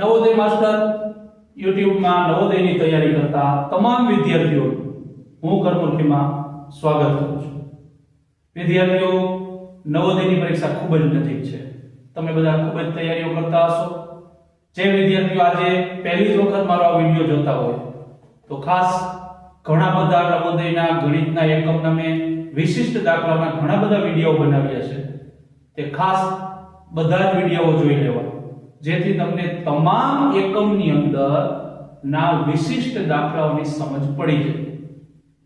Navodaya master યુટ્યુબમાં નવોદયની તૈયારી કરતા તમામ વિદ્યાર્થીઓ હું કર્મુખીમાં સ્વાગત કરું છું. વિદ્યાર્થીઓ, નવોદયની પરીક્ષા ખૂબ જ નજીક છે. તમે બધા ખૂબ જ તૈયારીઓ કરતા હશો. જે વિદ્યાર્થીઓ આજે પહેલી જ વખત મારો આ વીડિયો જોતા હોય, તો ખાસ ઘણા બધા નવોદયના ગણિતના એકમના મેં વિશિષ્ટ દાખલાના ઘણા બધા વીડિયો બનાવ્યા છે. તે ખાસ બધા જ વીડિયો જોઈ લેવા. જેથી તમને તમામ એકમની અંદર ના વિશિષ્ટ દાખલાઓની સમજ પડી જાય.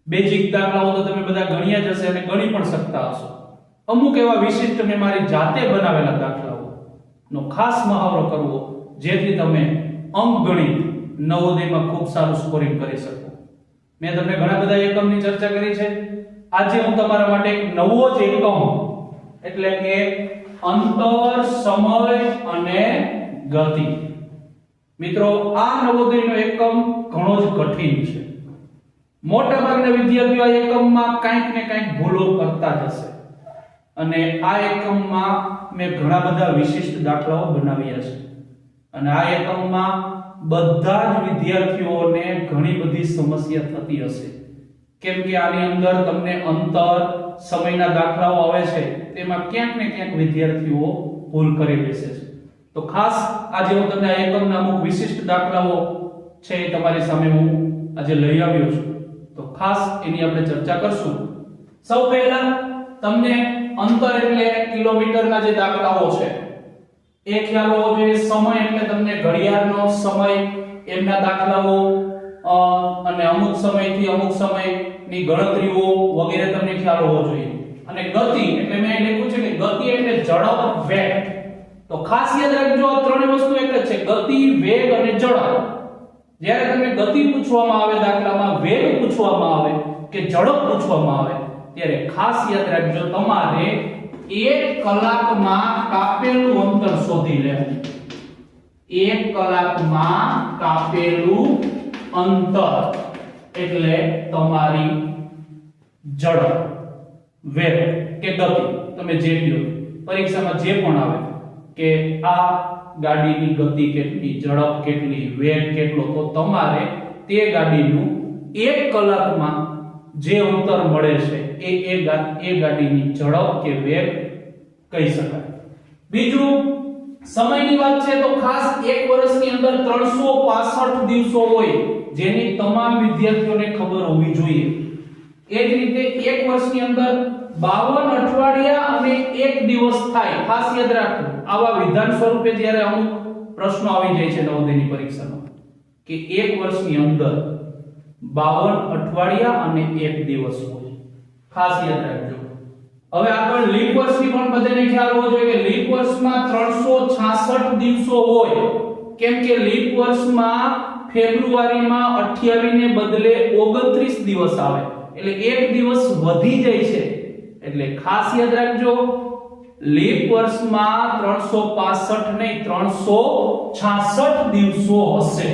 બેઝિક દાખલાઓ તો તમે બધા ગણ્યા જ હશે અને ગણી પણ શકતા હશો. અમુક એવા વિશિષ્ટ મેં મારી જાતે બનાવેલા દાખલાઓ નો ખાસ મહાવરો કરવો, જેથી તમે અંકગણિત નવોદયમાં ખૂબ સારું સ્કોરિંગ કરી શકો. મેં તમને ઘણા બધા એકમની ચર્ચા કરી છે. આજે હું તમારા માટે એક નવો જ એકમ, એટલે કે અંતર, સમય અને ગતિ મિત્રો, આ નવોદયનો એકમ ઘણો જ કઠિન છે. મોટા ભાગના વિદ્યાર્થીઓ આ એકમમાં કંઈક ને કંઈક ભૂલો કરતા જ હશે. અને આ એકમમાં મેં ઘણા બધા વિશિષ્ટ દાખલાઓ બનાવ્યા છે. અને આ એકમમાં બધા જ વિદ્યાર્થીઓને ઘણી બધી સમસ્યા થતી હશે. કેમ કે આની અંદર તમને અંતર, સમયના દાખલાઓ આવે છે, તેમાં ક્યાંક ને ક્યાંક વિદ્યાર્થીઓ ભૂલ કરી બેસે છે. તો ખાસ આજે હું તમને આ એકમના અમુક વિશિષ્ટ દાખલાઓ છે એ તમારી સામે હું આજે લઈ આવ્યો છું. તો ખાસ એની આપણે ચર્ચા કરશું. સૌ પહેલા તમને અંતર એટલે કિલોમીટરના જે દાખલાઓ છે, એ ખ્યાલ હોવો જોઈએ. સમય એટલે તમને ઘડિયાળનો સમય, એમના દાખલાઓ અને અમુક સમયથી અમુક સમયની ગણતરીઓ વગેરે તમને ખ્યાલ હોવો જોઈએ. અને ગતિ, એટલે મેં લખ્યું છે કે ગતિ એટલે ઝડપ વેગ. તો ખાસ યાદ રાખજો, આ ત્રણેય વસ્તુ એક જ છે, ગતિ, વેગ અને ઝડપ જ્યારે તમને ગતિ પૂછવામાં આવે, દાખલામાં વેગ પૂછવામાં આવે કે ઝડપ પૂછવામાં આવે, ત્યારે ખાસ યાદ રાખજો, તમારે એક કલાકમાં કાપેલું અંતર શોધી લેવું. એક કલાકમાં કાપેલું અંતર, એટલે તમારી ઝડપ વેગ કે ગતિ. તમે જે કહો પરીક્ષામાં જે પણ આવે કે આ ગાડીની ગતિ કેટલી, ઝડપ કેટલી, વેગ કેટલો? તો તમારે તે ગાડીનું એક કલાકમાં જે અંતર મળે છે એ એ એ ગાડીની ઝડપ કે વેગ કહી શકાય. બીજું, સમયની વાત છે તો ખાસ એક વર્ષની અંદર 365 દિવસો હોય જેની તમામ વિદ્યાર્થીઓને ખબર હોવી જોઈએ. એ જ રીતે એક વર્ષની અંદર 52 અઠવાડિયા અને એક દિવસ થાય. ખાસ યાદ રાખો આવા વિધાન સ્વરૂપે જ્યારે અમુક પ્રશ્નો આવી જાય છે નવોદયની પરીક્ષામાં, કે એક વર્ષની અંદર 52 અઠવાડિયા અને એક દિવસ હોય. ખાસ યાદ રાખજો. હવે આગળ લીપ વર્ષની પણ બધાને ખ્યાલ હોવો જોઈએ કે લીપ વર્ષમાં 366 દિવસો હોય. કેમ કે લીપ વર્ષમાં ફેબ્રુઆરીમાં 28 ને બદલે 29 દિવસ આવે. એટલે એક દિવસ વધી જાય છે. એટલે ખાસ યાદ રાખજો લીપ વર્ષમાં 365 નહીં 366 દિવસો હશે.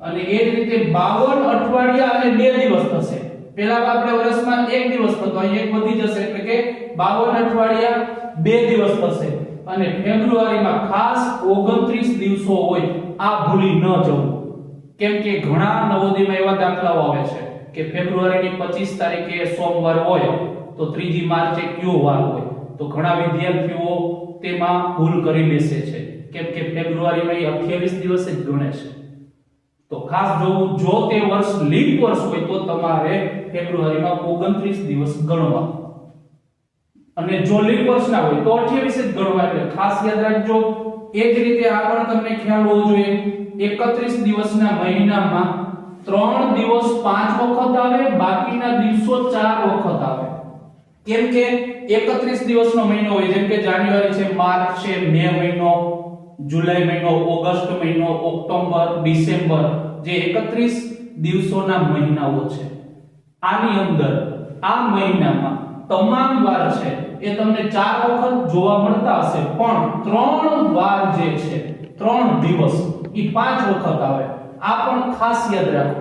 અને એ જ રીતે 52 અઠવાડિયા અને બે દિવસ થશે. પહેલા આપણે વર્ષમાં એક દિવસ થતો અહીં એક વધી જશે, એટલે કે 52 અઠવાડિયા બે દિવસ થશે. અને ફેબ્રુઆરીમાં ખાસ 29 દિવસો હોય, આ ભૂલી ન જવું. કેમ કે ઘણા નવોદયમાં એવા દાખલાઓ આવે છે કે ફેબ્રુઆરીની 25 તારીખે સોમવાર હોય તો ત્રીજી માર્ચે કયો વાર હોય? તો ઘણા વિદ્યાર્થીઓ તેમાં ભૂલ કરી બેસે છે. કેમ કે ફેબ્રુઆરીમાં એ 28 દિવસ જ ગણે છે. તો ખાસ જોવું, જો તે વર્ષ લીપ વર્ષ હોય તો તમારે ફેબ્રુઆરીમાં 29 દિવસ ગણવા. અને જો લીપ વર્ષ ના હોય તો 28 જ ગણવા. એટલે ખાસ યાદ રાખજો, એ જ રીતે આ પણ તમને ખ્યાલ હોવો જોઈએ 31 દિવસના મહિનામાં ત્રણ દિવસ પાંચ વખત આવે, બાકીના દિવસો ચાર વખત આવે. કેમ કે 31 દિવસનો મહિનો હોય, જેમ કે જાન્યુઆરી છે, માર્ચ છે, મે મહિનો, જુલાઈ મહિનો, ઓગસ્ટ મહિનો, ઓક્ટોબર, ડિસેમ્બર, જે 31 દિવસોના મહિનાઓ છે. આની અંદર, આ મહિનામાં તમામ વાર છે, એ તમને ચાર વખત જોવા મળતા હશે, પણ ત્રણ વાર જે છે, ત્રણ દિવસ એ પાંચ વખત આવે. આ પણ ખાસ યાદ રાખો.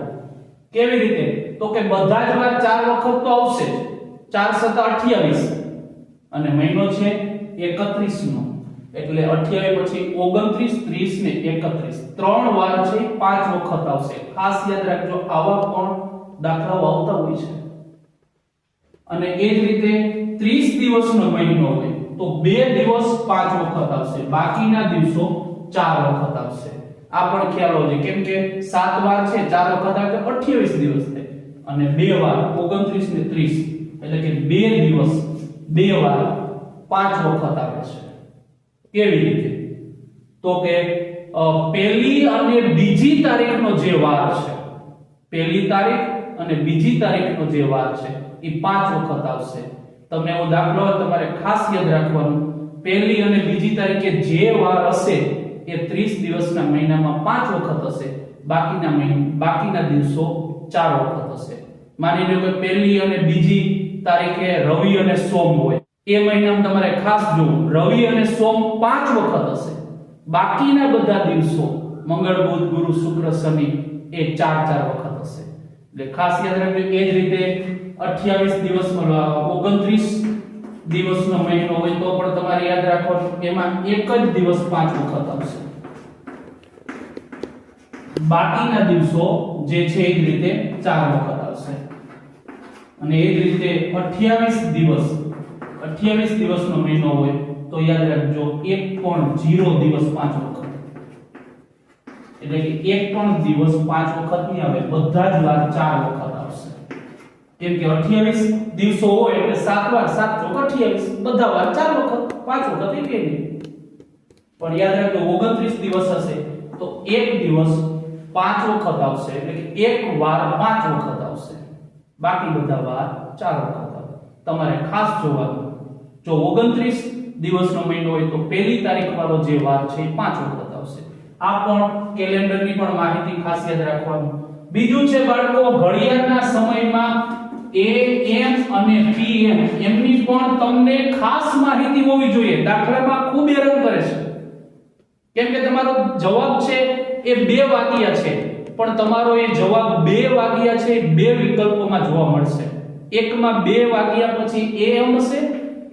કેવી રીતે? તો કે બધા જ વાર ચાર વખત તો આવશે જ. ચાર સત્તા અઠ્યાવીસ અને મહિનો છે એકત્રીસ નો એટલે 28 પછી 29 30 ને 31 ત્રણ વાર છે, પાંચ વખત આવશે. ખાસ યાદ રાખજો, આવા પણ દાખલાઓ આવતા હોય છે. અને એ જ રીતે 30 દિવસનો મહિનો હોય, તો બે દિવસ પાંચ વખત આવશે. બાકીના દિવસો ચાર વખત આવશે. આ પણ ખ્યાલ હોય કેમ કે સાત વાર છે, ચાર વખત આવે 28 દિવસ થાય. અને બે વાર 29 ને 30 એટલે કે બે દિવસ, બે વાર, પાંચ વખત આવે છે. કેવી રીતે? તો કે પહેલી અને બીજી તારીખનો જે વાર છે, પહેલી તારીખ અને બીજી તારીખનો જે વાર છે, એ પાંચ વખત આવશે. તમને એવો દાખલો તમારે ખાસ યાદ રાખવાનું. પહેલી અને બીજી તારીખે જે વાર હશે, એ 30 દિવસના મહિનામાં પાંચ વખત હશે. બાકીના મહિના, બાકીના દિવસો ચાર વખત હશે. માની લો કે પહેલી અને બીજી તારીખે રવિ અને સોમ હોય. એ મહિનામાં તમારે ખાસ જોવું રવિ અને સોમ પાંચ વખત હશે. બાકીના બધા દિવસો, મંગળ, બુધ, ગુરુ, શુક્ર, શનિ, એ ચાર ચાર વખત હશે. એટલે ખાસ યાદ રાખજો, એ જ રીતે 28 દિવસ 29 દિવસનો મહિનો હોય તો પણ તમારે યાદ રાખવાનું એમાં એક જ દિવસ પાંચ વખત આવશે. બાકીના દિવસો જે છે એ જ રીતે ચાર વખત આવશે. અને એ જ રીતે 28 દિવસ 28 દિવસનો મહિનો હોય તો યાદ રાખજો, એક પણ 0 દિવસ પાંચ વખત. એટલે કે એક પણ દિવસ પાંચ વખત નહીં આવે, બધા જ વાર ચાર વખત આવશે. કેમ કે 28 દિવસો હોય એટલે 7 વાર 7 ચોક 28 બધા વાર ચાર વખત, પાંચ વખત એ કે નહીં. પણ યાદ રાખજો 29 દિવસ હશે તો એક દિવસ પાંચ વખત આવશે, એટલે કે એક વાર પાંચ વખત આવશે. બાકી બધા વાર ચાર વખત તમારે ખાસ જોવાનું. જો 29 દિવસનો મહિનો હોય તો પહેલી તારીખ વાળો જે વાર છે એ પાંચ વખત આવશે આ પણ કેલેન્ડરની પણ માહિતી ખાસ યાદ રાખવાનું. બીજું છે બાળકો, ઘડિયાળના સમયમાં AM અને PM એમની પણ તમને ખાસ માહિતી હોવી જોઈએ. દાખલામાં ખૂબ હેરાન કરે છે. કેમ કે તમારો જવાબ છે એ બે વાગ્યા છે. પણ તમારો એ જવાબ બે વાગ્યા છે, બે વિકલ્પોમાં જોવા મળશે. એકમાં બે વાગ્યા પછી AM હશે,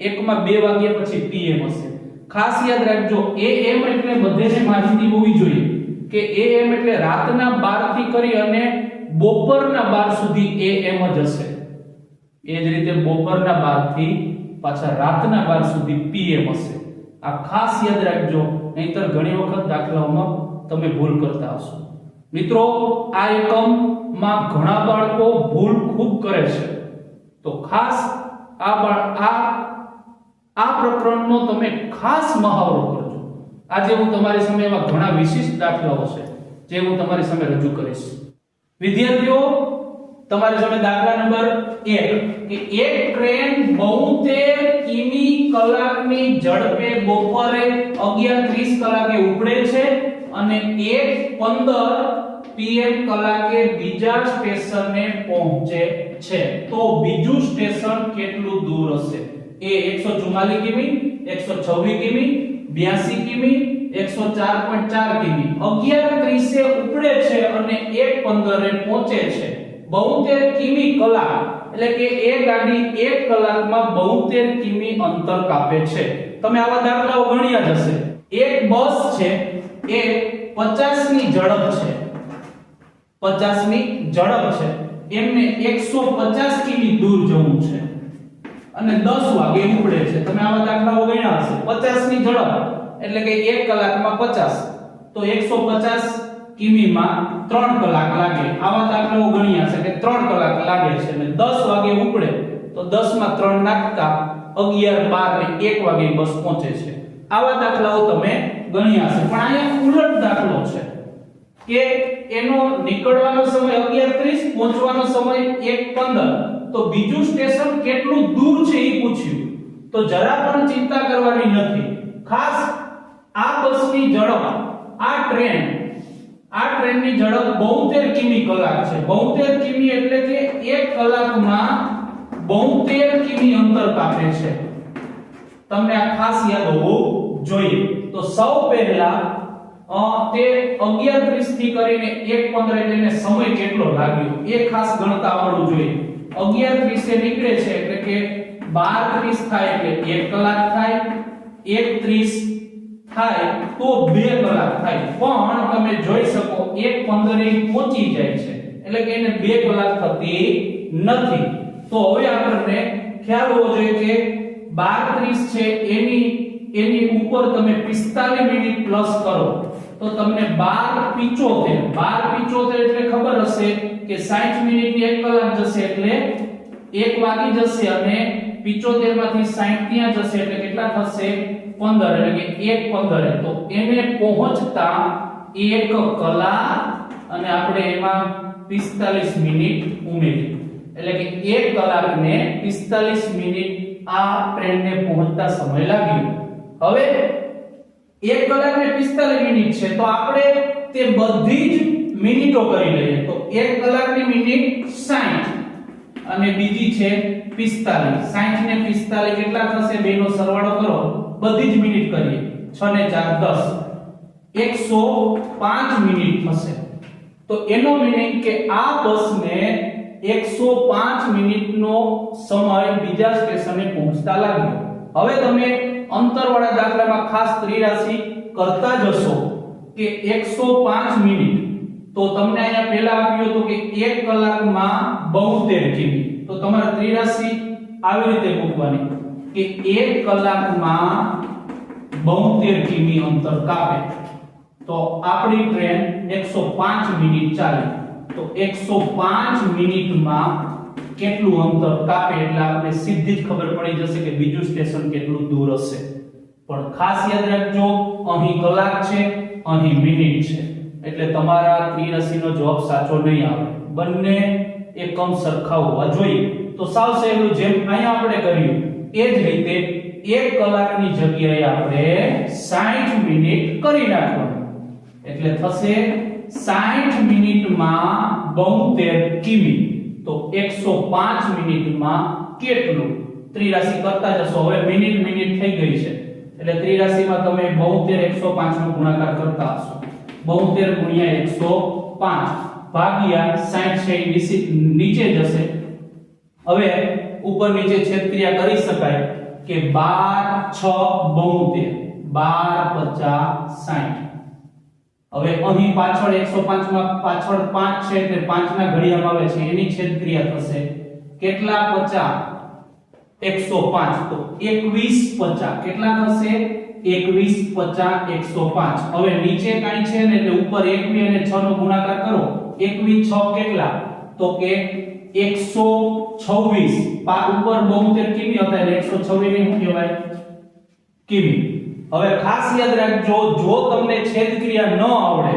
એકમાં બે વાગ્યા પછી PM હશે. ખાસ યાદ રાખજો AM એટલે બધેને માહિતી હોવી જોઈએ કે AM એટલે રાતના 12 થી કરી અને બપોરના 12 સુધી AM જ હશે. એ જ રીતે બપોરના 12 થી પાછા રાતના 12 સુધી PM હશે. આ ખાસ યાદ રાખજો, નહીતર ઘણી વખત દાખલાઓમાં તમે ભૂલ કરતા હશો. મિત્રો, આ એકમમાં ઘણા બાળકો ભૂલ ખૂબ કરે છે. તો ખાસ આ આ આ પ્રકરણનો તમે ખાસ મહાવરો કરજો. આજે હું તમારી સામે એવા ઘણા વિશિષ્ટ દાખલાઓ છે, જે હું તમારી સામે રજૂ કરીશ. વિદ્યાર્થીઓ, તમારી સામે દાખલા નંબર 1 કે એક ટ્રેન 72 કિમી કલાકની ઝડપે બપોરે 11:30 કલાકે ઉપડે છે અને 1:15 પીએમ કલાકે બીજા સ્ટેશને પહોંચે છે. તો બીજું સ્ટેશન કેટલું દૂર હશે? એ 144 કિમી 126 કિમી 82 કિમી 104.4 કિમી. 11:30 એ ઉપડે છે અને 1:15 એ પહોંચે છે. 72 કિમી કલાક, એટલે કે એ ગાડી 1 કલાકમાં 72 કિમી અંતર કાપે છે. તમે આવા દાખલાઓ ગણ્યા જ હશે. એક બસ છે, એ 50 ની ઝડપ છે. 50 ની ઝડપ છે. એમને 150 કિમી દૂર જવું છે. અને 10 વાગે ઉપડે છે. તમે આવા દાખલાઓ ગણ્યા હશે. 50 ની ઝડપ. એટલે કે 1 કલાકમાં 50 તો 150 કિમીમાં 3 કલાક લાગે. આવા દાખલાઓ ગણ્યા છે કે 3 કલાક લાગે છે. અને 10 વાગે ઉપડે, તો 10 માં 3 નાખતા 11 12 ને 1 વાગે બસ પહોંચે છે. આવા દાખલાઓ તમે ગણ્યા છે પણ અહીંયા ઉલટ દાખલો છે. કે એનો નીકળવાનો સમય 11:30 પહોંચવાનો સમય 1:15 તો બીજું સ્ટેશન કેટલું દૂર છે એ પૂછ્યું. તો જરા પણ ચિંતા કરવાની નથી. ખાસ આ બસની ઝડપ, આ ટ્રેન, આ ટ્રેનની ઝડપ 72 કિમી કલાક છે. 72 કિમી એટલે કે 1 કલાકમાં 72 કિમી અંતર કાપે છે. તમને આ ખાસ યાદ હોવું જોઈએ. તો સૌ પહેલા તે 11:30 થી કરીને 1:15 એટલે એને સમય કેટલો લાગ્યો? એ ખાસ ગણતા આવડવું જોઈએ. 11:30 એ નીકળે છે એટલે કે 12:30 થાય એટલે 1 કલાક થાય 1:30 થાય તો બે કલાક થાય. પણ તમે જોઈ શકો, એક પંદરે પહોંચી જાય છે. એટલે કે એને બે કલાક થતી નથી. તો હવે આપણને ખ્યાલ હોવો જોઈએ કે 12:30 છે એની એની ઉપર તમે 45 મિનિટ પ્લસ કરો. તો તમને 12:75 12:75 એટલે ખબર હશે કે 60 મિનિટની 1 કલાક જશે એટલે 1 વાગી જશે અને 75 માંથી 60 ત્યાં જશે એટલે કેટલા થશે? 15 એટલે કે 1 15 તો એને પહોંચતા 1 કલાક અને આપણે એમાં 45 મિનિટ ઉમેરી એટલે કે 1 કલાકને 45 મિનિટ આ ટ્રેનને પહોંચતા સમય લાગ્યો. હવે 1 કલાક ને 45 મિનિટ છે, તો આપણે તે બધી જ મિનિટો કરી લઈએ. તો 1 કલાકની મિનિટ 60 અને બીજી છે 45 60 ને 45 કેટલા થશે? બેનો સરવાળો કરો. બધી જ મિનિટ કરીએ. 6 ને 4 10 105 મિનિટ થશે. તો એનો મિનિંગ કે આ બસને 105 મિનિટનો સમય બીજા સ્ટેશને પહોંચતા લાગ્યો. હવે તમે અંતરવાળા દાખલામાં ખાસ ત્રિરાશી કરતા જશો કે 105 મિનિટ. તો તમને અહીંયા પહેલા આપ્યું હતું કે 1 કલાકમાં 72 કિમી. તો તમારે ત્રિરાશી આવી રીતે મૂકવાની કે 1 કલાકમાં 72 કિમી અંતર કાપે. તો આપણી ટ્રેન 105 મિનિટ ચાલે. તો 105 મિનિટમાં કેટલું અંતર કાપે એટલે આપણે સીધી જ ખબર પડી જશે કે બીજું સ્ટેશન કેટલું દૂર હશે. પણ ખાસ યાદ રાખજો, અહીં કલાક છે, અહીં મિનિટ છે. એટલે તમારા ત્રિરાશીનો જવાબ સાચો નહીં આવે. બંને એકમ સરખા હોવા જોઈએ. તો સાવ સહેલું જેમ અહીંયા આપણે કર્યું, એ જ રીતે એક કલાકની જગ્યાએ આપણે 60 મિનિટ કરી નાખવાનું. એટલે થશે 60 મિનિટમાં 72 કિમી. તો 105 મિનિટમાં કેટલું? ત્રિરાશી કરતા જશો. હવે મિનિટ મિનિટ થઈ ગઈ છે. એટલે ત્રિરાશીમાં તમે 72 105 નો ગુણાકાર કરતા હશો. 72 ગુણ્યા 105 ભાગ્યા 60 છે નીચે જશે. હવે ઉપર નીચે છેદક્રિયા કરી શકાય કે 12 6 72 12 50 60 હવે અહીં પાછળ 105 માં પાછળ 5 છે એટલે 5 ના ઘડિયામાં આવે છે. એની છેદક્રિયા થશે કેટલા 50 105 તો 21 50 કેટલા થશે? 21 50 105 હવે નીચે કાઈ છે ને એટલે ઉપર 21 અને 6 નો ગુણાકાર કરો. 21 6 કેટલા? તો કે 126 પા ઉપર 72 કિમી હતા એટલે 126 ને શું કહેવાય? કિમી. હવે ખાસ યાદ રાખજો, જો તમને છેદ ક્રિયા ન આવડે,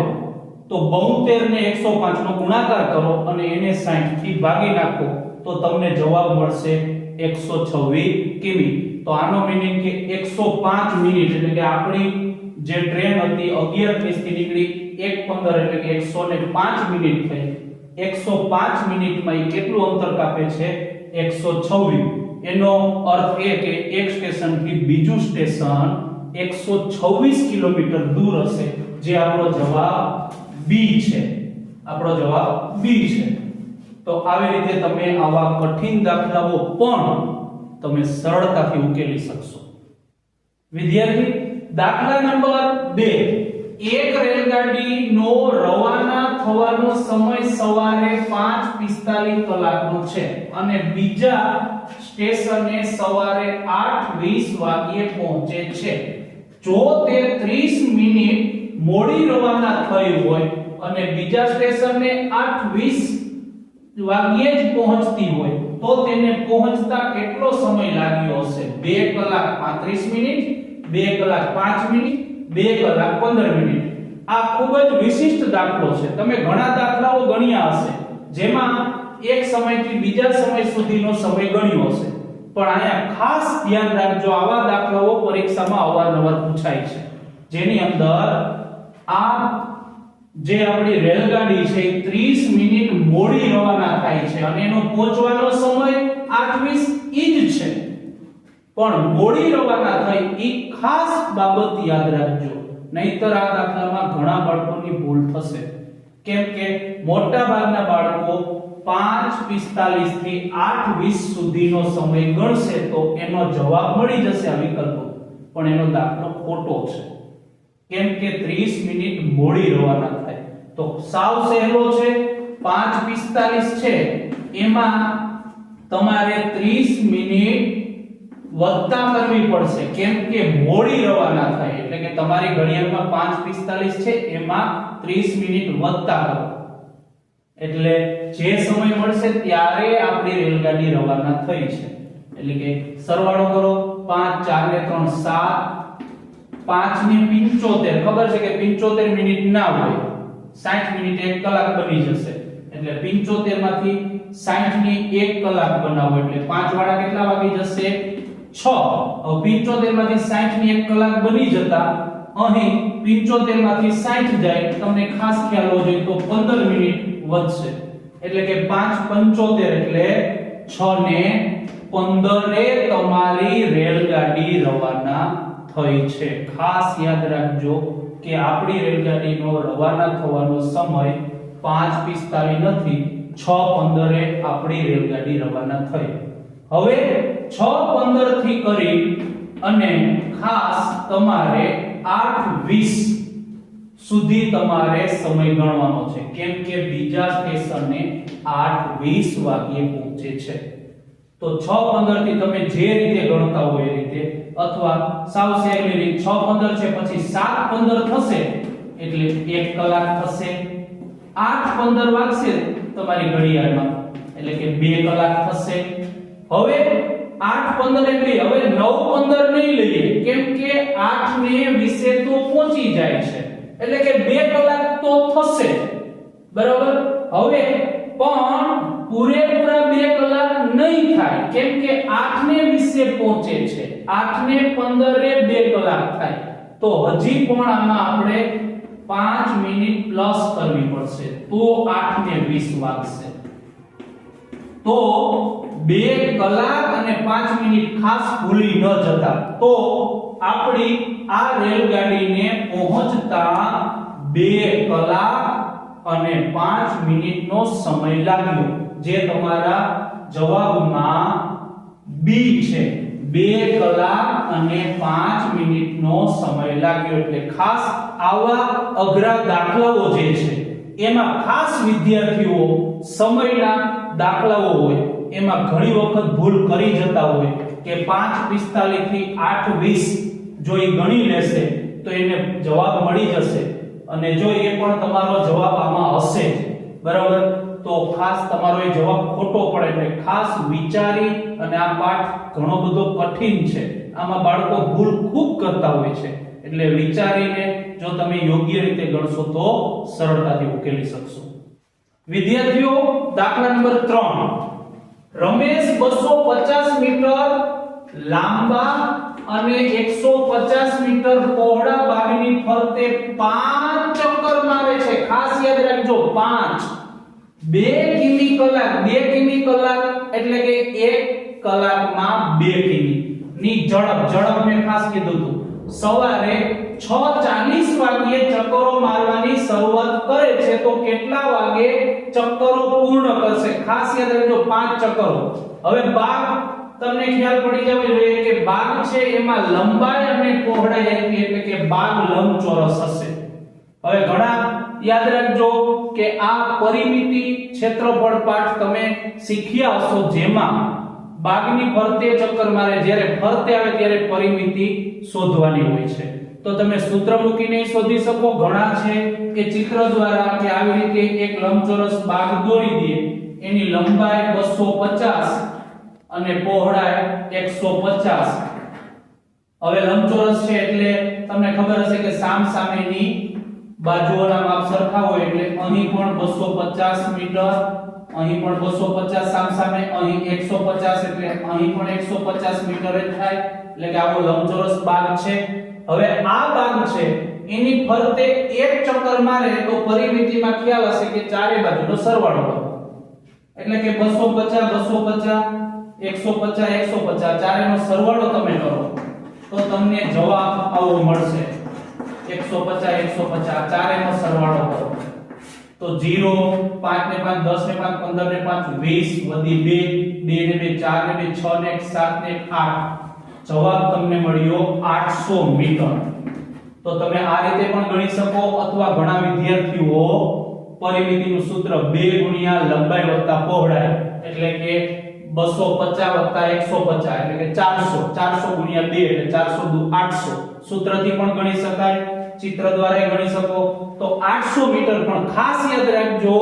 તો 72 ને 105 નો ગુણાકાર કરો અને એને 60 થી ભાગી નાખો, તો તમને જવાબ મળશે 126 કિમી. તો આનો મીનિંગ કે 105 મિનિટ, એટલે કે આપણી જે ટ્રેન હતી 11:30 થી નીકળી 1:15 એટલે કે 105 મિનિટ થઈ. 105 મિનિટમાં એ કેટલું અંતર કાપે છે? 126 એનો અર્થ એ કે એક સ્ટેશનથી બીજું સ્ટેશન 126 કિલોમીટર દૂર હશે, જે આપણો જવાબ બી છે. આપણો જવાબ બી છે. તો આવી રીતે તમે આવા કઠિન દાખલાઓ પણ તમે સરળતાથી ઉકેલી શકશો. વિદ્યાર્થી, દાખલા નંબર 2 એક રેલગાડીનો રવાના થવાનો સમય સવારે 5:45 કલાકનો છે અને બીજા સ્ટેશને સવારે 8:20 વાગ્યે પહોંચે છે. જો તે 30 મિનિટ મોડી રવાના થઈ હોય અને બીજા સ્ટેશને 8:20 વાગ્યે જ પહોંચતી હોય, તો તેને પહોંચતા કેટલો સમય લાગ્યો હશે? 2 કલાક 35 મિનિટ 2 કલાક 5 મિનિટ 2 કલાક 15 મિનિટ. આ ખૂબ જ વિશિષ્ટ દાખલો છે. તમે ઘણા દાખલાઓ ગણ્યા હશે, જેમાં એક સમયથી બીજા સમય સુધીનો સમય ગણ્યો હશે. પણ અહીંયા ખાસ ધ્યાન રાખજો. આવા દાખલાઓ પરીક્ષામાં અવારનવાર પૂછાય છે. જેની અંદર આ જે આપણી રેલગાડી છે એ 30 મિનિટ મોડી રવાના થાય છે અને એનો પહોંચવાનો સમય 8:20 ઈ જ છે. પણ મોડી રવાના થઈ એ ખાસ બાબત યાદ રાખજો. નહીતર આ દાખલામાં ઘણા બાળકોની ભૂલ થશે. કેમ કે મોટા ભાગના બાળકો 5:45 થી 8:20 સુધીનો સમય ગણશે તો એનો જવાબ મળી જશે આ પણ એનો દાખલો ખોટો છે. કેમ કે 30 મિનિટ મોડી રવાના થાય. તો સાવ સહેલો છે 5:45 છે. એમાં તમારે 30 મિનિટ વત્તા કરવી પડશે. કેમ મોડી રવાના થાય. એટલે કે તમારી ઘડિયાળમાં 5:45 છે, એમાં 30 મિનિટ વત્તા કરો. એટલે જે સમય મળશે ત્યારે આપણી રેલગાડી રવાના થઈ છે. એટલે કે સરવાળો કરો 5 4 ને 3 7 5 ને 75 ખબર છે કે 75 મિનિટ ના હોય 60 મિનિટ 1 કલાક બની જશે. એટલે 75 માંથી 60 ની 1 કલાક બનાવો, એટલે 5 વાળા કેટલા વાગી જશે? 6 હવે 75 માંથી 60 ની 1 કલાક બની જતા અહીં 75 માંથી 60 જાય. તમને ખાસ ખ્યાલ હોવો જોઈએ તો 15 મિનિટ વધશે. એટલે કે 5 75 એટલે 6 ને 15 એ તમારી રેલગાડી રવાના થઈ છે. ખાસ યાદ રાખજો કે આપણી રેલગાડીનો રવાના થવાનો સમય 5:45 નથી 6:15 એ આપણી રેલગાડી રવાના થઈ. હવે 6:15 થી કરી અને ખાસ તમારે 8:20 સુધી તમારે સમય ગણવાનો છે. કેમ કે બીજા સ્ટેશને 8:20 વાગ્યે પહોંચે છે. તો 6:15 થી તમે જે રીતે ગણતા હોય એ રીતે, અથવા સાવ સહેલી રીત 6:15 છે, પછી 7:15 થશે, એટલે 1 કલાક થશે. 8:15 વાગશે તમારી ઘડિયાળમાં, એટલે કે 2 કલાક થશે. હવે 8:15 એટલે, હવે 9:15 નહીં લઈએ, કેમ કે 8 ને 20 તો પહોંચી જાય છે. એટલે કે 2 કલાક તો થશે. બરાબર? હવે, પણ પૂરેપૂરા 2 કલાક નહીં થાય. કેમ કે 8 ને 20 પહોંચે છે. 8 ને 15 એ 2 કલાક થાય. તો હજી પણ આમાં આપણે 5 મિનિટ પ્લસ કરવી પડશે. તો 8 ને 20 વાગશે. તો 2 કલાક અને 5 મિનિટ ખાસ ભૂલી ન જતા. તો આપણી આ રેલગાડીને પહોંચતા 2 કલાક અને 5 મિનિટનો સમય લાગ્યો, જે તમારા જવાબમાં બી છે. 2 કલાક અને 5 મિનિટનો સમય લાગ્યો એટલે ખાસ આવા અઘરા દાખલાઓ જે છે, એમાં ખાસ વિદ્યાર્થીઓ સમયના દાખલાઓ હોય, એમાં ઘણી વખત ભૂલ કરી જતા હોય કે 5:45 થી 8:20 જો એ ગણી લેશે, તો એને જવાબ મળી જશે. અને જો એ પણ તમારો જવાબ આમાં હશે બરાબર? તો ખાસ તમારો એ જવાબ ખોટો પડે એટલે ખાસ વિચારી અને આ પાઠ ઘણો બધો કઠિન છે. આમાં બાળકો ભૂલ ખૂબ કરતા હોય છે. એટલે વિચારીને જો તમે યોગ્ય રીતે ગણશો તો સરળતાથી ઉકેલી શકશો. વિદ્યાર્થીઓ, દાખલા નંબર 3 રમેશ 250 મીટર લાંબા અને 150 મીટર પહોળા બાગની ફરતે પાંચ ચક્કર મારે છે. ખાસ યાદ રાખજો, પાંચ. બે કિમી કલાક, બે કિમી કલાક એટલે કે એક કલાકમાં બે કિમી. ની ઝડપ ઝડપ મેં ખાસ કીધું હતું. સવારે 6:40 વાગ્યે ચક્કરો મારવાની શરૂઆત કરે છે તો કેટલા વાગે ચક્કરો પૂર્ણ કરશે? ખાસ યાદ રાખજો, પાંચ ચક્કરો. હવે બાગ તમને ખ્યાલ પડી જવો જોઈએ કે બાગ છે એમાં લંબાઈ અને પહોળાઈ આપી એટલે કે બાગ લંબચોરસ હશે. હવે ઘણા યાદ રાખજો કે આ પરિમિતિ ક્ષેત્રફળ પાઠ તમે શીખ્યા હશો જેમાં બાગની ફરતે ચક્કર મારે, જ્યારે ફરતે આવે ત્યારે પરિમિતિ શોધવાની હોય છે. તો તમે સૂત્ર મૂકીને શોધી શકો, ઘણા છે કે ચિત્ર દ્વારા કે આવી રીતે એક લંબચોરસ બાગ દોરી દે. એની લંબાઈ 250 અને પહોળાઈ 150 હવે લંબચોરસ છે એટલે તમને ખબર હશે કે સામ સામેની બાજુઓના માપ સરખા હોય એટલે અહીં પણ 250 મીટર, અહીં પણ 250 સામ સામે અહીં 150 એટલે અહીં પણ 150 મીટર જ થાય. એટલે કે આવો લંબચોરસ ભાગ છે. હવે આ ભાગ છે, એની ફરતે એક ચક્કર મારે તો પરિમિતિમાં ખ્યાલ હશે કે ચારે બાજુનો સરવાળો એટલે કે 250 250 150 150 ચારેનો સરવાળો તમે કરો. તો તમને જવાબ આવો મળશે. 150 150 ચારેનો સરવાળો કરો. તો 0 5 ને 5 10 ને 5 15 ને 5 20 વધી 2 2 ને 2 4 ને 2 6 ને 1 7 ને 8 જવાબ તમને મળ્યો 800 મીટર. તો તમે આ રીતે પણ ગણી શકો અથવા ઘણા વિદ્યાર્થીઓ પરિમિતિનું સૂત્ર 2 ગુણ્યા લંબાઈ પહોળાઈ. એટલે કે 250 વત્તા 150 એટલે કે 400 400 ગુણ્યા 2 એટલે 400 દુ 800 સૂત્રથી પણ ગણી શકાય, ચિત્ર દ્વારા ગણી શકો. તો 800 મીટર પણ ખાસ યાદ રાખજો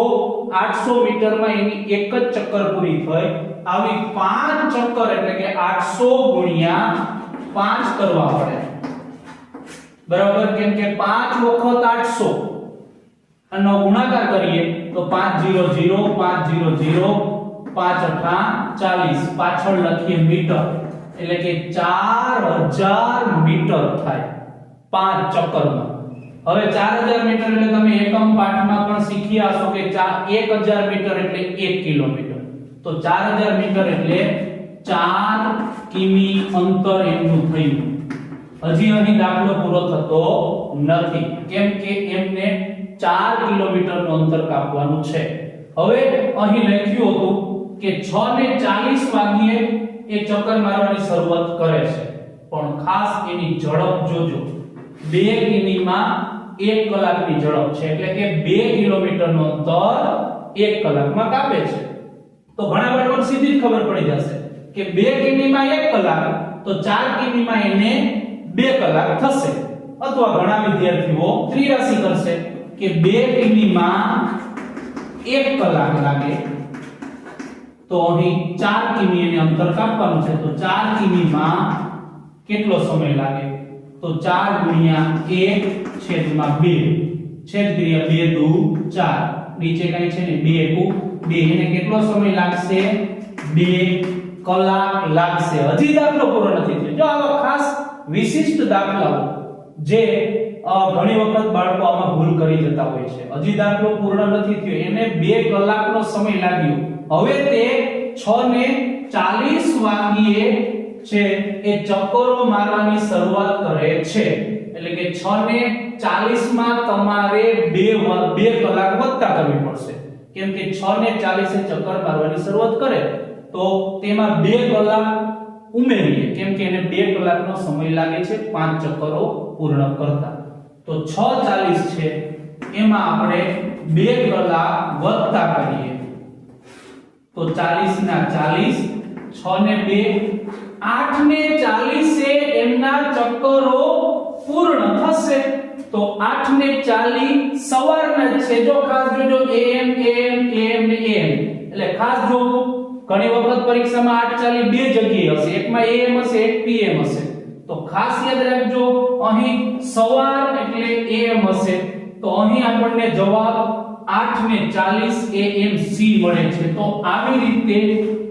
800 મીટરમાં એની એક જ ચક્કર પૂરી થઈ. આવી પાંચ ચક્કર એટલે કે 800 ગુણ્યા 5 કરવા પડે. બરાબર? કેમ કે 5 વખત 800 આનો ગુણાકાર કરીએ તો 5 0 0 5 0 0 5 અઠા 40 પાછળ લખીએ મીટર. એટલે કે 4000 મીટર થાય. પાંચ ચક્કરમાં. હવે 4000 મીટર એટલે તમે એકમ પાઠમાં પણ શીખી હશો કે 1000 મીટર એટલે એક કિલોમીટર. તો 4000 મીટર એટલે ચાર કિમી અંતર એમનું થયું. હજી અહીં દાખલો પૂરો થતો નથી. કેમ કે એમને 4 કિલોમીટરનું અંતર કાપવાનું છે. હવે અહીં લખ્યું હતું કે 6 ને 40 વાગ્યે એ ચક્કર મારવાની શરૂઆત કરે છે. પણ ખાસ એની ઝડપ જોજો. 2 કિમીમાં 1 કલાકની ઝડપ છે. એટલે કે 2 કિલોમીટરનો અંતર 1 કલાકમાં કાપે છે. તો ઘણા બાળકોને સીધી જ ખબર પડી જશે કે 2 કિમીમાં 1 કલાક, તો 4 કિમીમાં એને 2 કલાક થશે. અથવા ઘણા વિદ્યાર્થીઓ ત્રિરાશી કરશે કે 2 કિમીમાં 1 કલાક લાગે. તો અહીં 4 કિમી એને અંતર કાપવાનું છે. તો 4 કિમીમાં કેટલો સમય લાગે? તો 4 ગુણ્યા 1 છેદમાં 2 છેદ ક્રિયા 2 દુ 4 નીચે કઈ છે ને? 2 એકુ 2 એને કેટલો સમય લાગશે? 2 કલાક લાગશે. હજી દાખલો પૂરો નથી થયો. જો આવા ખાસ વિશિષ્ટ દાખલાઓ જે ઘણી વખત બાળકો આમાં ભૂલ કરી જતા હોય છે. હજી દાખલો પૂર્ણ નથી થયો. એને 2 કલાકનો સમય લાગ્યો. હવે તે 6 ને 40 વાગ્યે છે, એ ચક્કરો મારવાની શરૂઆત કરે છે. એટલે કે 6 ને 40 માં તમારે 2 2 કલાક વધતા કરવી પડશે. કેમ કે 6 ને 40 એ ચક્કર મારવાની શરૂઆત કરે, તો તેમાં 2 કલાક ઉમેરીએ. કેમ કે એને 2 કલાકનો સમય લાગે છે, પાંચ ચક્કરો પૂર્ણ કરતા. તો 6:40 છે, એમાં આપણે 2 કલાક વધતા કરીએ. તો 40 ના 40 6 ને 2 8 ને 40 એ એમના ચક્કરો પૂર્ણ થશે. તો 8 ને 40 સવારના છે. જો ખાસ જોજો am am am ને am એટલે ખાસ જોવું, ઘણી વખત પરીક્ષામાં 8 40 બે જગ્યાએ હશે. એકમાં am હશે, એક pm હશે. તો ખાસ યાદ રાખજો, અહીં સવાર એટલે am હશે. તો અહીં આપણને જવાબ 8 ને 40 amc મળે છે. તો આવી રીતે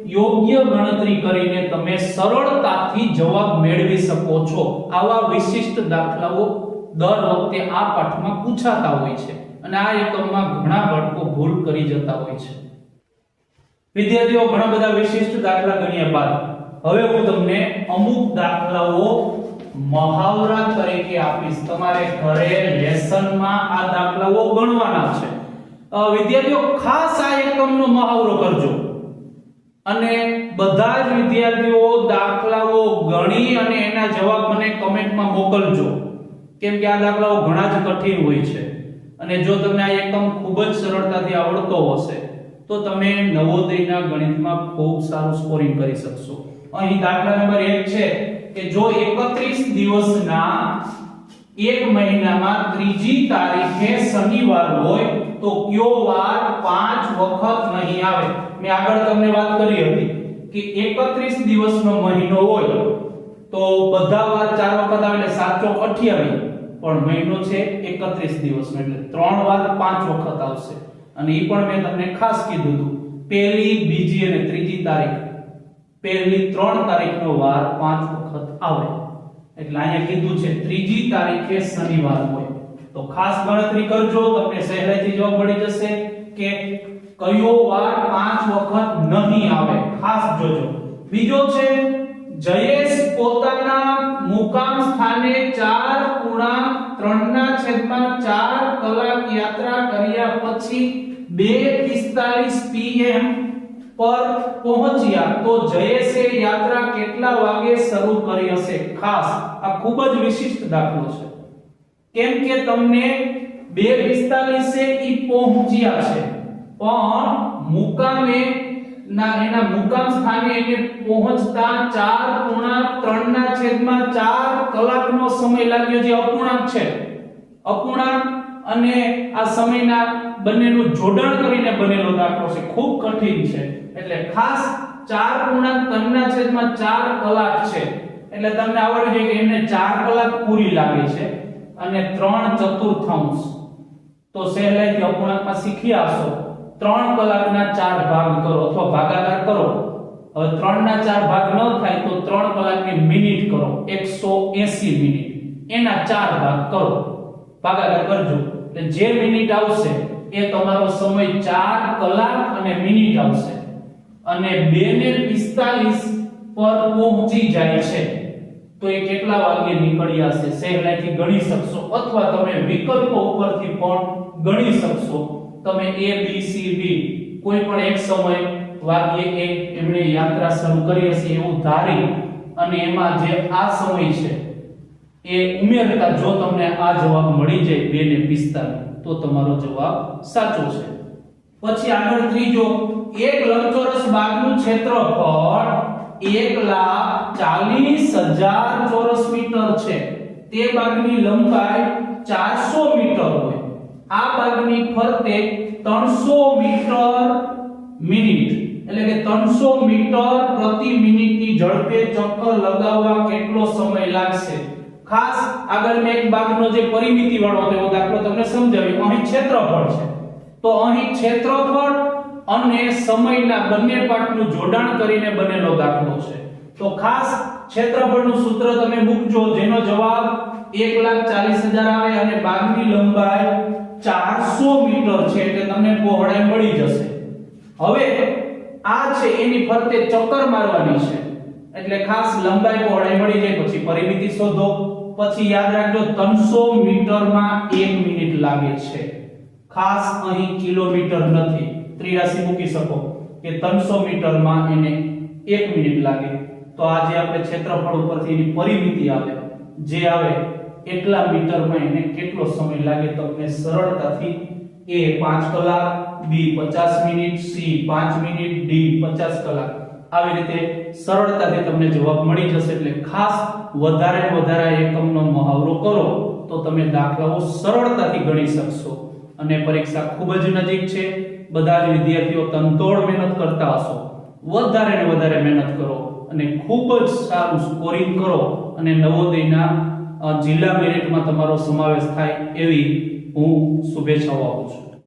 યોગ્ય ગણતરી કરીને તમે સરળતાથી જવાબ મેળવી શકો છો. આવા વિશિષ્ટ દાખલાઓ દર વખતે આ પાઠમાં પૂછાતા હોય છે અને આ એકમમાં ઘણા બાળકો ભૂલ કરી જતા હોય છે. વિદ્યાર્થીઓ, ઘણા બધા વિશિષ્ટ દાખલા ગણ્યા બાદ હવે હું તમને અમુક દાખલાઓ મહાવરા તરીકે આપીશ. તમારે ઘરે લેસનમાં આ દાખલાઓ ગણવાના છે. વિદ્યાર્થીઓ, ખાસ આ એકમનો મહાવરો કરજો. અને બધા જ વિદ્યાર્થીઓ, દાખલાઓ ગણી અને એના જવાબ મને કમેન્ટમાં મોકલજો. કેમ કે આ દાખલાઓ ઘણા જ કઠિન હોય છે. અને જો તમને આ એકમ ખૂબ જ સરળતાથી આવડતો હશે, તો તમે નવોદયના ગણિતમાં ખૂબ સારું સ્કોરિંગ કરી શકશો. અહીં દાખલા નંબર 1 છે કે જો 31 દિવસના એક મહિનામાં ત્રીજી તારીખે શનિવાર હોય તો કયો વાર પાંચ વખત નહીં આવે? મેં આગળ તમને વાત કરી હતી કે 31 દિવસનો મહિનો હોય તો બધા વાર ચાર વખત આવે એટલે સાત ચોક 28 પણ મહિનો છે 31 દિવસનો એટલે ત્રણ વાર પાંચ વખત આવશે. અને એ પણ મેં તમને ખાસ કીધું હતું. પહેલી, બીજી અને ત્રીજી તારીખ. પહેલી ત્રણ તારીખનો વાર પાંચ વખત આવે. એટલે અહીંયા કીધું છે, ત્રીજી તારીખે શનિવાર હોય. તો ખાસ ગણતરી કરજો, તમને સહેલાઈથી જવાબ મળી જશે કે કયો વાર પાંચ વખત નહીં આવે. ખાસ જોજો. બીજો છે, જયેશ પોતાના મુકામ સ્થાને 4 પૂર્ણાંક 3 ના છેદમાં 4 કલાક યાત્રા કર્યા પછી 2:45 pm પર પહોંચ્યા તો જયેશે યાત્રા કેટલા વાગે શરૂ કરી હશે? ખાસ, આ ખૂબ જ વિશિષ્ટ દાખલો છે. કેમ કે તમને બે પિસ્તાલીસે ઈ પહોંચ્યા છે. પણ મુકામે, ના, એના મુકામ સ્થાને એને પહોંચતા ચાર પૂર્ણાંક ત્રણ ના છેદમાં ચાર કલાકનો સમય લાગ્યો, જે અપૂર્ણાંક છે. અપૂર્ણાંક અને આ સમયના બંનેનું જોડાણ કરીને બનેલો દાખલો છે. ખૂબ કઠિન છે. એટલે ખાસ ચાર પૂર્ણાંક ત્રણના છેદમાં ચાર કલાક છે. એટલે તમને આવડવું જોઈએ કે એમને ચાર કલાક પૂરી લાગે છે. અને ત્રણ ચતુર્થાંશ. તો સહેલાઈથી અપૂર્ણાંકમાં શીખી આવશો. ત્રણ કલાકના ચાર ભાગ કરો અથવા ભાગાકાર કરો. હવે ત્રણ ના ચાર ભાગ ન થાય તો ત્રણ કલાકની મિનિટ કરો. 180 મિનિટ. એના ચાર ભાગ કરો. ભાગાકાર કરજો. એટલે જે મિનિટ આવશે એ તમારો સમય ચાર કલાક અને મિનિટ આવશે. અને 2 ને 45 પર પહોંચી જાય છે. તો એ કેટલા વાગ્યે નીકળ્યા છે સહેલાઈથી ગણી શકશો અથવા તમે વિકલ્પો ઉપરથી પણ ગણી શકશો. તમે a, b, c, d કોઈ પણ એક સમય વાગ્યે એક એમણે યાત્રા શરૂ કરી હશે એવું ધારી અને એમાં જે આ સમય છે એ ઉમેરતા જો તમને આ જવાબ મળી જાય 2 ને 45 તો તમારો જવાબ સાચો છે. પછી આગળ ત્રીજો, એક લંબચોરસ બાગનું ક્ષેત્રફળ એક લાખ ચાલીસ હજાર ચોરસ મીટર છે. તે બાગની લંબાઈ ચારસો મીટર હોય. આ બાગની ફરતે ત્રણસો મીટર મિનિટ, એટલે કે ત્રણસો મીટર પ્રતિ મિનિટની ઝડપે ચક્કર લગાવવા કેટલો સમય લાગશે? ખાસ આગળ મેં એક બાગનો જે પરિમિતિ વાળો હતો દાખલો તમને સમજાવ્યો અહીં ક્ષેત્રફળ છે. તો અહીં ક્ષેત્રફળ અને સમયના બંને પાઠનું જોડાણ કરીને બનેલો દાખલો છે. તો ખાસ ક્ષેત્રફળનું સૂત્ર તમે મૂકજો, જેનો જવાબ 140000 આવે અને બાગની લંબાઈ 400 મીટર છે એટલે તમને પહોળાઈ મળી જશે. હવે આ છે એની ફરતે ચક્કર મારવાની છે. એટલે ખાસ લંબાઈ પહોળાઈ મળી જાય, પછી પરિમિતિ શોધો. પછી યાદ રાખજો 300 મીટરમાં 1 મિનિટ લાગે છે. ખાસ અહીં કિલોમીટર નથી. ત્રિરાશી મૂકી શકો કે 300 મીટરમાં એને 1 મિનિટ લાગે. તો આ જે આપણે ક્ષેત્રફળ ઉપરથી એની પરિમિતિ આવે. જે આવે એટલા મીટરમાં એને કેટલો સમય લાગે તમને સરળતાથી એ 5 કલાક, બી 50 મિનિટ, સી 5 મિનિટ, ડી 50 કલાક. આવી રીતે સરળતાથી તમને જવાબ મળી જશે એટલે ખાસ વધારે વધારે એકમનો મહાવરો કરો તો તમે દાખલાઓ સરળતાથી ગણી શકશો. અને પરીક્ષા ખૂબ જ નજીક છે. બધા જ વિદ્યાર્થીઓ તનતોડ મહેનત કરતા હશો. વધારે ને વધારે મહેનત કરો અને ખૂબ જ સારું સ્કોરિંગ કરો અને નવોદયના જિલ્લા મેરિટમાં તમારો સમાવેશ થાય એવી હું શુભેચ્છાઓ આપું છું.